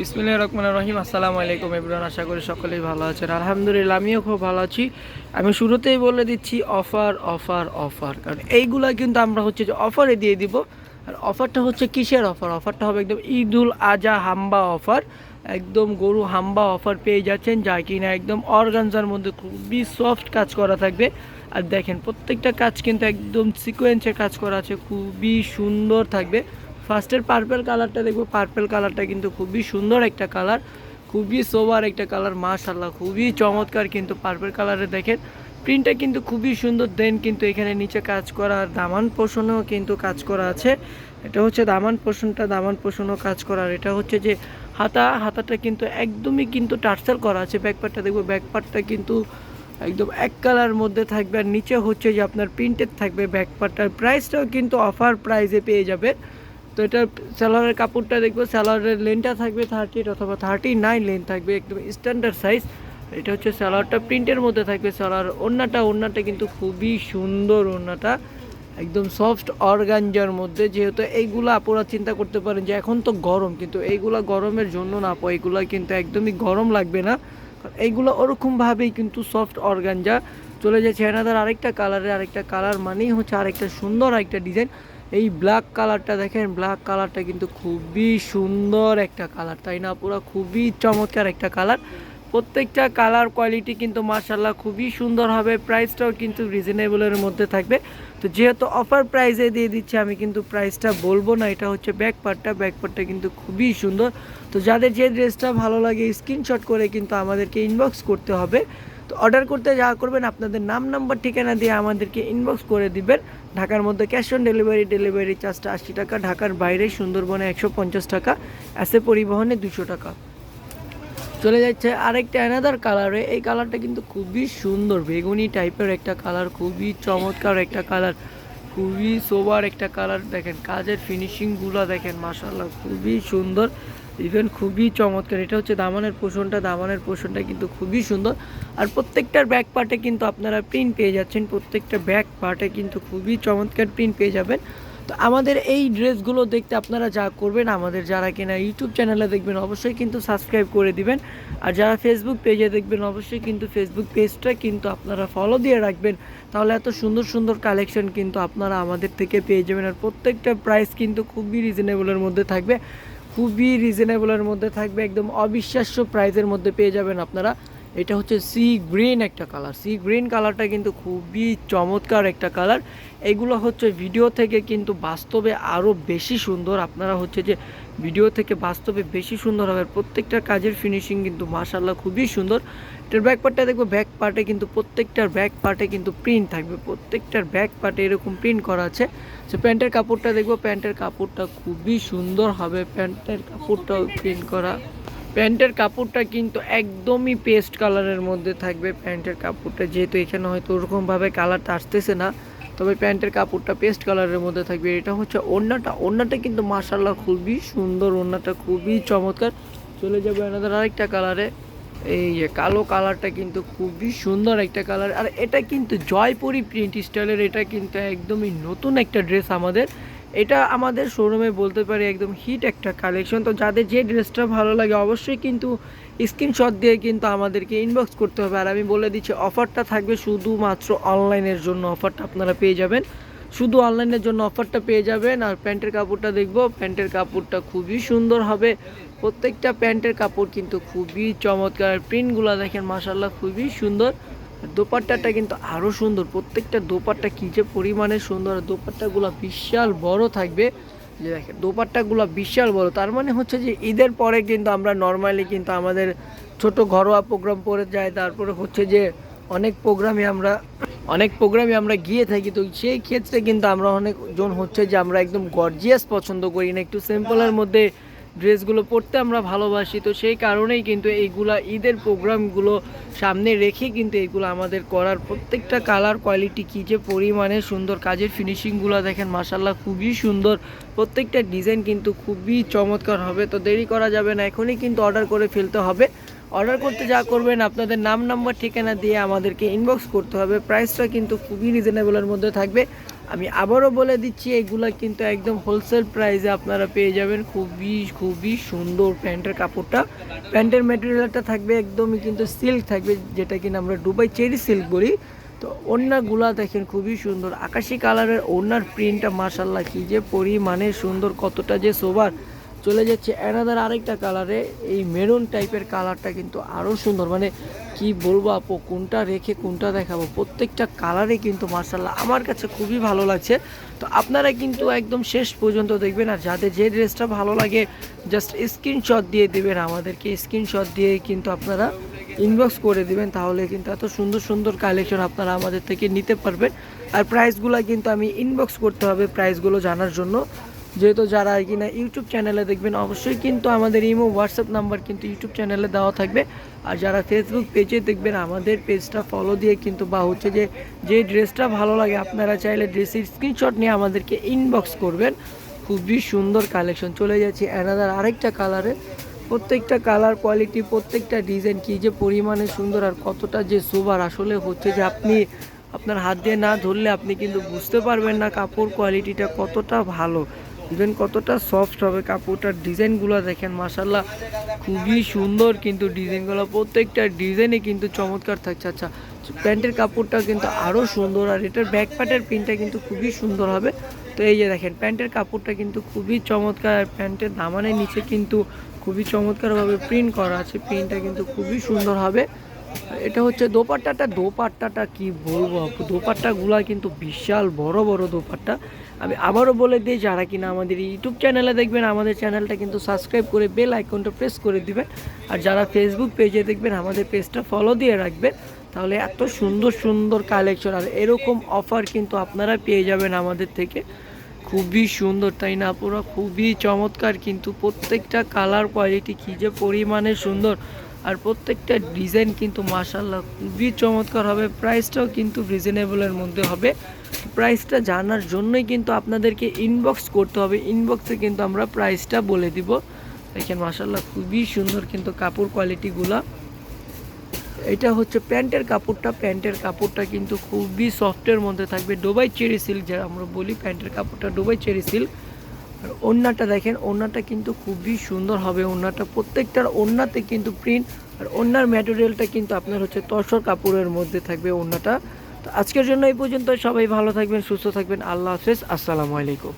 বিসমিল্লাহ রহমান রহিম। আসসালামু আলাইকুম ইবরান আশা করি সকলেই ভালো আছেন। আলহামদুলিল্লাহ, আমিও খুব ভালো আছি। আমি শুরুতেই বলে দিচ্ছি, অফার অফার অফার। কারণ এইগুলা কিন্তু আমরা হচ্ছে যে অফারে দিয়ে দিব। আর অফারটা হচ্ছে কিসের অফার? অফারটা হবে একদম ঈদুল আজা হাম্বা অফার। একদম গরু হাম্বা অফার পেয়ে যাচ্ছেন, যা কিনা একদম অর্গানজার মধ্যে খুবই সফট কাজ করা থাকবে। আর দেখেন, প্রত্যেকটা কাজ কিন্তু একদম সিকোয়েন্সে কাজ করা আছে, খুবই সুন্দর থাকবে। ফার্স্টের পার্পেল কালারটা দেখব। পার্পেল কালারটা কিন্তু খুবই সুন্দর একটা কালার খুবই সোবার একটা কালার মাশাল্লাহ খুবই চমৎকার কিন্তু পার্পেল কালারে দেখেন। প্রিন্টটা কিন্তু খুবই সুন্দর দেন কিন্তু এখানে নিচে কাজ করা আর দামান পোষণেও কিন্তু কাজ করা আছে। এটা হচ্ছে দামান পোষণটা, দামান পোষণও কাজ করার এটা হচ্ছে যে হাতা, হাতাটা কিন্তু একদমই কিন্তু টার্সেল করা আছে। ব্যাকপার্টটা দেখব ব্যাকপার্টটা কিন্তু একদম এক কালার মধ্যে থাকবে। আর নিচে হচ্ছে যে আপনার প্রিন্টেড থাকবে ব্যাকপার্টটার প্রাইসটাও কিন্তু অফার প্রাইসে পেয়ে যাবে তো এটা স্যালোয়ারের কাপড়টা দেখব স্যালোয়ারের লেনটা থাকবে থার্টি অথবা থার্টি নাইন লেন থাকবে, একদম স্ট্যান্ডার্ড সাইজ এটা হচ্ছে স্যালোয়ারটা প্রিন্টের মধ্যে থাকবে স্যালোয়ার ওড়নাটা ওড়নাটা কিন্তু খুবই সুন্দর ওড়নাটা, একদম সফট অর্গানজার মধ্যে। যেহেতু এইগুলো আপনারা চিন্তা করতে পারেন যে এখন তো গরম, কিন্তু এইগুলা গরমের জন্য না আপু, এইগুলা কিন্তু একদমই গরম লাগবে না। এইগুলো ওরকমভাবেই কিন্তু সফট অর্গানজা চলে যাচ্ছে এনাদার আরেকটা কালারের আরেকটা কালার মানেই হচ্ছে আরেকটা সুন্দর একটা ডিজাইন এই ব্ল্যাক কালারটা দেখেন ব্ল্যাক কালারটা কিন্তু খুবই সুন্দর একটা কালার তাই না? পুরো খুবই চমৎকার একটা কালার প্রত্যেকটা কালার কোয়ালিটি কিন্তু মার্শাল্লাহ খুবই সুন্দর হবে প্রাইসটাও কিন্তু রিজনেবলের মধ্যে থাকবে। তো যেহেতু অফার প্রাইসে দিয়ে দিচ্ছে, আমি কিন্তু প্রাইসটা বলব না, এটা হচ্ছে ব্যাক পার্টটা ব্যাক পার্টটা কিন্তু খুবই সুন্দর। তো যাদের যে ড্রেসটা ভালো লাগে স্ক্রিনশট করে কিন্তু আমাদেরকে ইনবক্স করতে হবে। তো অর্ডার করতে যা করবেন, আপনাদের নাম, নাম্বার, ঠিকানা দিয়ে আমাদেরকে ইনবক্স করে দিবেন। ঢাকার মধ্যে ক্যাশ অন ডেলিভারি ডেলিভারি চার্জটা আশি টাকা, ঢাকার বাইরে সুন্দরবনে একশো পঞ্চাশ টাকা অ্যাসে পরিবহনে দুশো টাকা। চলে যাচ্ছে আরেকটা অ্যানাদার কালারে এই কালারটা কিন্তু খুবই সুন্দর, বেগুনি টাইপের একটা কালার খুবই চমৎকার একটা কালার খুবই সোবার একটা কালার দেখেন, কাজের ফিনিশিংগুলো দেখেন মাসাল্লাহ খুবই সুন্দর। ইভেন খুবই চমৎকার। এটা হচ্ছে দামানের পোষণটা। দামানের পোষণটা কিন্তু খুবই সুন্দর। আর প্রত্যেকটার ব্যাক পার্টে কিন্তু আপনারা প্রিন্ট পেয়ে যাচ্ছেন। প্রত্যেকটা ব্যাক পার্টে কিন্তু খুবই চমৎকার প্রিন্ট পেয়ে যাবেন। তো আমাদের এই ড্রেসগুলো দেখতে আপনারা যা করবেন, আমাদের যারা কিনা ইউটিউব চ্যানেলে দেখবেন, অবশ্যই কিন্তু সাবস্ক্রাইব করে দিবেন। আর যারা ফেসবুক পেজে দেখবেন, অবশ্যই কিন্তু ফেসবুক পেজটা কিন্তু আপনারা ফলো দিয়ে রাখবেন। তাহলে এত সুন্দর সুন্দর কালেকশন কিন্তু আপনারা আমাদের থেকে পেয়ে যাবেন। আর প্রত্যেকটা প্রাইস কিন্তু খুবই রিজনেবলের মধ্যে থাকবে। খুবই রিজনেবলের মধ্যে থাকবে, একদম অবিশ্বাস্য প্রাইজের মধ্যে পেয়ে যাবেন আপনারা। এটা হচ্ছে সি গ্রিন একটা কালার সি গ্রিন কালারটা কিন্তু খুবই চমৎকার একটা কালার এগুলো হচ্ছে ভিডিও থেকে কিন্তু বাস্তবে আরও বেশি সুন্দর। আপনারা হচ্ছে যে ভিডিও থেকে বাস্তবে বেশি সুন্দর হবে। প্রত্যেকটা কাজের ফিনিশিং কিন্তু মাশাল্লাহ খুবই সুন্দর। এটার ব্যাক পার্টটা দেখব ব্যাক পার্টে কিন্তু প্রত্যেকটার ব্যাক পার্টে কিন্তু প্রিন্ট থাকবে। প্রত্যেকটার ব্যাক পার্টে এরকম প্রিন্ট করা আছে। সে প্যান্টের কাপড়টা দেখব, প্যান্টের কাপড়টা খুবই সুন্দর হবে। প্যান্টের কাপড়টাও প্রিন্ট করা। প্যান্টের কাপড়টা কিন্তু একদমই পেস্ট কালারের মধ্যে থাকবে। প্যান্টের কাপড়টা যেহেতু এখানে হয়তো ওরকমভাবে কালারটা আসতেছে না, তবে প্যান্টের কাপড়টা পেস্ট কালারের মধ্যে থাকবে। এটা হচ্ছে ওড়নাটা। ওড়নাটা কিন্তু মার্শাল্লাহ খুবই সুন্দর, ওড়নাটা খুবই চমৎকার। চলে যাবে আমাদের আরেকটা কালারে এই যে কালো কালারটা কিন্তু খুবই সুন্দর একটা কালার। আর এটা কিন্তু জয়পুরি প্রিন্ট স্টাইলের এটা কিন্তু একদমই নতুন একটা ড্রেস আমাদের। এটা আমাদের শোরুমে বলতে পারি একদম হিট একটা কালেকশন তো যাদের যে ড্রেসটা ভালো লাগে অবশ্যই কিন্তু স্ক্রিনশট দিয়ে কিন্তু আমাদেরকে ইনবক্স করতে হবে। আর আমি বলে দিচ্ছি অফারটা থাকবে শুধুমাত্র অনলাইনের জন্য। অফারটা আপনারা পেয়ে যাবেন। শুধু অনলাইনের জন্য অফারটা পেয়ে যাবেন আর প্যান্টের কাপড়টা দেখব। প্যান্টের কাপড়টা খুবই সুন্দর হবে। প্রত্যেকটা প্যান্টের কাপড় কিন্তু খুবই চমৎকার। প্রিন্টগুলো দেখেন মাসাল্লাহ খুবই সুন্দর। দোপাট্টাটা কিন্তু আরও সুন্দর। প্রত্যেকটা দোপাট্টা কী যে পরিমাণে সুন্দর। দোপাট্টাগুলো বিশাল বড় থাকবে। যে দেখেন, দোপাট্টাগুলো বিশাল বড়। তার মানে হচ্ছে যে ঈদের পরে কিন্তু আমরা নর্মালি কিন্তু আমাদের ছোট ঘরোয়া প্রোগ্রাম পরে যাই। তারপরে হচ্ছে যে অনেক প্রোগ্রামে আমরা অনেক প্রোগ্রামে আমরা গিয়ে থাকি, তো সেই ক্ষেত্রে কিন্তু আমরা অনেকজন হচ্ছে যে আমরা একদম গর্জিয়াস পছন্দ করি না, একটু সিম্পলের মধ্যে ড্রেসগুলো পরতে আমরা ভালোবাসি, তো সেই কারণেই কিন্তু এইগুলা ঈদের প্রোগ্রামগুলো সামনে রেখে কিন্তু এইগুলো আমাদের করার প্রত্যেকটা কালার কোয়ালিটি কী যে পরিমাণে সুন্দর, কাজের ফিনিশিংগুলো দেখেন মাসাল্লাহ খুবই সুন্দর, প্রত্যেকটা ডিজাইন কিন্তু খুবই চমৎকার হবে, তো দেরি করা যাবে না, এখনই কিন্তু অর্ডার করে ফেলতে হবে। অর্ডার করতে যা করবেন, আপনাদের নাম নাম্বার ঠিকানা দিয়ে আমাদেরকে ইনবক্স করতে হবে। প্রাইসটা কিন্তু খুবই রিজনেবলের মধ্যে থাকবে। আমি আবারও বলে দিচ্ছি, এগুলা কিন্তু একদম হোলসেল প্রাইসে আপনারা পেয়ে যাবেন। খুবই খুবই সুন্দর প্যান্টের কাপড়টা। প্যান্টের ম্যাটেরিয়ালটা থাকবে, একদমই কিন্তু সিল্ক থাকবে, যেটা কিনা আমরা দুবাই চেরি সিল্ক বলি। তো ওড়নাগুলা দেখেন, খুবই সুন্দর। আকাশি কালারের ওড়নার প্রিন্টটা মাসাল্লাহ কি যে পরিমাণে সুন্দর, কতটা যে সোবার চলে যাচ্ছে অ্যানাদার আরেকটা কালারে এই মেরুন টাইপের কালারটা কিন্তু আরও সুন্দর। মানে কি বলব আপু, কোনটা রেখে কোনটা দেখাবো? প্রত্যেকটা কালারে কিন্তু মার্শাল্লাহ আমার কাছে খুবই ভালো লাগছে। তো আপনারা কিন্তু একদম শেষ পর্যন্ত দেখবেন। আর যাদের যে ড্রেসটা ভালো লাগে জাস্ট স্ক্রিনশট দিয়ে দেবেন। আমাদেরকে স্ক্রিনশট দিয়ে কিন্তু আপনারা ইনবক্স করে দিবেন। তাহলে কিন্তু এত সুন্দর সুন্দর কালেকশন আপনারা আমাদের থেকে নিতে পারবেন। আর প্রাইসগুলো কিন্তু আমি ইনবক্স করতে হবে প্রাইসগুলো জানার জন্য। যেহেতু যারা আর কি না ইউটিউব চ্যানেলে দেখবেন, অবশ্যই কিন্তু আমাদের ইমো হোয়াটসঅ্যাপ নাম্বার কিন্তু ইউটিউব চ্যানেলে দেওয়া থাকবে। আর যারা ফেসবুক পেজে দেখবেন, আমাদের পেজটা ফলো দিয়ে কিন্তু বা হচ্ছে যে যে ড্রেসটা ভালো লাগে, আপনারা চাইলে ড্রেসের স্ক্রিনশট নিয়ে আমাদেরকে ইনবক্স করবেন। খুবই সুন্দর কালেকশন চলে যাচ্ছে অ্যানাদার আরেকটা কালারে প্রত্যেকটা কালার কোয়ালিটি প্রত্যেকটা ডিজাইন কী যে পরিমাণে সুন্দর আর কতটা যে সুবার আসলে হচ্ছে যে আপনি, আপনার হাত দিয়ে না ধরলে আপনি কিন্তু বুঝতে পারবেন না কাপড় কোয়ালিটিটা কতটা ভালো। ইভেন কতটা সফট হবে কাপড়টার ডিজাইনগুলো দেখেন মাসাল্লাহ খুবই সুন্দর কিন্তু ডিজাইনগুলো, প্রত্যেকটা ডিজাইনে কিন্তু চমৎকার থাকছে। আচ্ছা প্যান্টের কাপড়টা কিন্তু আরও সুন্দর আর এটার ব্যাক পার্টের প্রিন্টটা কিন্তু খুবই সুন্দর হবে। তো এই যে দেখেন, প্যান্টের কাপড়টা কিন্তু খুবই চমৎকার আর প্যান্টের দামানের নিচে কিন্তু খুবই চমৎকারভাবে প্রিন্ট করা আছে। প্রিন্টটা কিন্তু খুবই সুন্দর হবে। এটা হচ্ছে দোপাট্টাটা। দোপাট্টাটা কি বলব দোপাট্টাগুলা কিন্তু বিশাল বড় বড় দোপাট্টা। আমি আবারও বলে দিই, যারা কিনা আমাদের ইউটিউব চ্যানেলে দেখবেন, আমাদের চ্যানেলটা কিন্তু সাবস্ক্রাইব করে বেল আইকনটা প্রেস করে দিবেন। আর যারা ফেসবুক পেজে দেখবেন, আমাদের পেজটা ফলো দিয়ে রাখবেন। তাহলে এত সুন্দর সুন্দর কালেকশন আর এরকম অফার কিন্তু আপনারা পেয়ে যাবেন আমাদের থেকে। খুবই সুন্দর, তাই না পুরো খুবই চমৎকার কিন্তু প্রত্যেকটা কালার কোয়ালিটি কী যে পরিমাণে সুন্দর। আর প্রত্যেকটা ডিজাইন কিন্তু মাসাল্লাহ খুবই চমৎকার হবে। প্রাইসটাও কিন্তু রিজনেবলের মধ্যে হবে। প্রাইসটা জানার জন্যই কিন্তু আপনাদেরকে ইনবক্স করতে হবে। ইনবক্সে কিন্তু আমরা প্রাইসটা বলে দিব। দেখেন মাসাল্লাহ খুবই সুন্দর কিন্তু কাপড় কোয়ালিটিগুলা এটা হচ্ছে প্যান্টের কাপড়টা। প্যান্টের কাপড়টা কিন্তু খুবই সফটের মধ্যে থাকবে। ডোবাই চেরি সিল্ক যা আমরা বলি, প্যান্টের কাপড়টা ডোবাই চেরি সিল্ক আর ওড়নাটা দেখেন, ওড়নাটা কিন্তু খুবই সুন্দর হবে। ওড়নাটা প্রত্যেকটার ওড়নাতে কিন্তু প্রিন্ট আর ওড়নার ম্যাটেরিয়ালটা কিন্তু আপনার হচ্ছে তসর কাপড়ের মধ্যে থাকবে ওড়নাটা। তো আজকের জন্য এই পর্যন্ত সবাই ভালো থাকবেন, সুস্থ থাকবেন। আল্লাহ হাফেজ। আসসালামু আলাইকুম।